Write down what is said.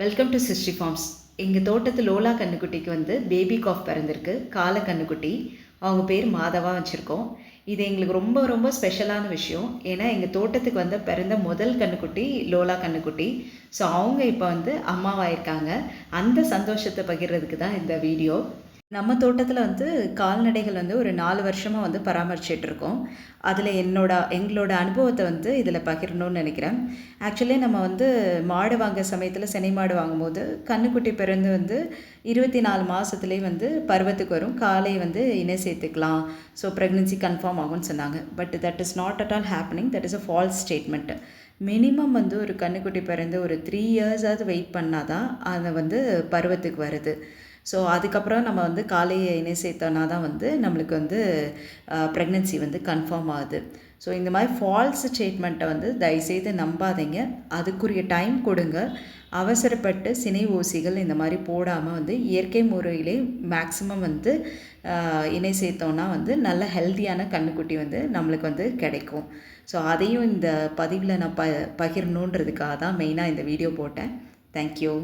Welcome to sixty forms எங்கள் தோட்டத்து லோலா கண்ணுக்குட்டிக்கு வந்து பேபி காஃப் பிறந்திருக்கு. கால கண்ணுக்குட்டி. அவங்க பேர் மாதவா வச்சுருக்கோம். இது எங்களுக்கு ரொம்ப ரொம்ப ஸ்பெஷலான விஷயம். ஏன்னா எங்கள் தோட்டத்துக்கு வந்து பிறந்த முதல் கண்ணுக்குட்டி லோலா கண்ணுக்குட்டி. ஸோ அவங்க இப்போ வந்து அம்மாவாயிருக்காங்க அந்த சந்தோஷத்தை பகிர்றதுக்கு தான் இந்த வீடியோ நம்ம தோட்டத்தில் வந்து கால்நடைகள் வந்து ஒரு நாலு வருஷமாக வந்து பராமரிச்சிட்டு இருக்கோம் அதில் என்னோட எங்களோட அனுபவத்தை வந்து இதில் பகிரணும்னு நினைக்கிறேன். ஆக்சுவலி நம்ம வந்து மாடு வாங்க சமயத்தில் செனை மாடு வாங்கும்போது கன்றுக்குட்டி பிறந்து வந்து இருபத்தி நாலு மாதத்துலேயே வந்து பருவத்துக்கு வரும். காலை வந்து இணை சேர்த்துக்கலாம். ஸோ ப்ரெக்னென்சி கன்ஃபார்ம் ஆகும்னு சொன்னாங்க. But that is not at all happening that is a false statement minimum வந்து ஒரு கன்றுக்குட்டி பிறந்து ஒரு த்ரீ இயர்ஸாவது வெயிட் பண்ணால் தான் அதை வந்து பருவத்துக்கு வருது. ஸோ அதுக்கப்புறம் நம்ம வந்து காலையை இணை சேர்த்தோன்னா தான் வந்து நம்மளுக்கு வந்து ப்ரெக்னென்சி வந்து கன்ஃபார்ம் ஆகுது. ஸோ இந்த மாதிரி ஃபால்ஸ் ஸ்டேட்மெண்ட்டை வந்து தயவுசெய்து நம்பாதீங்க. அதுக்குரிய டைம் கொடுங்க. அவசரப்பட்டு சினை ஊசிகள் இந்த மாதிரி போடாமல் வந்து இயற்கை முறையிலே மேக்ஸிமம் வந்து இணை சேர்த்தோன்னா வந்து நல்ல ஹெல்த்தியான கண்ணுக்குட்டி வந்து நம்மளுக்கு வந்து கிடைக்கும். ஸோ அதையும் இந்த பதிவில் நான் ப பகிரணுன்றதுக்காக தான் மெயினாக இந்த வீடியோ போட்டேன். தேங்க்யூ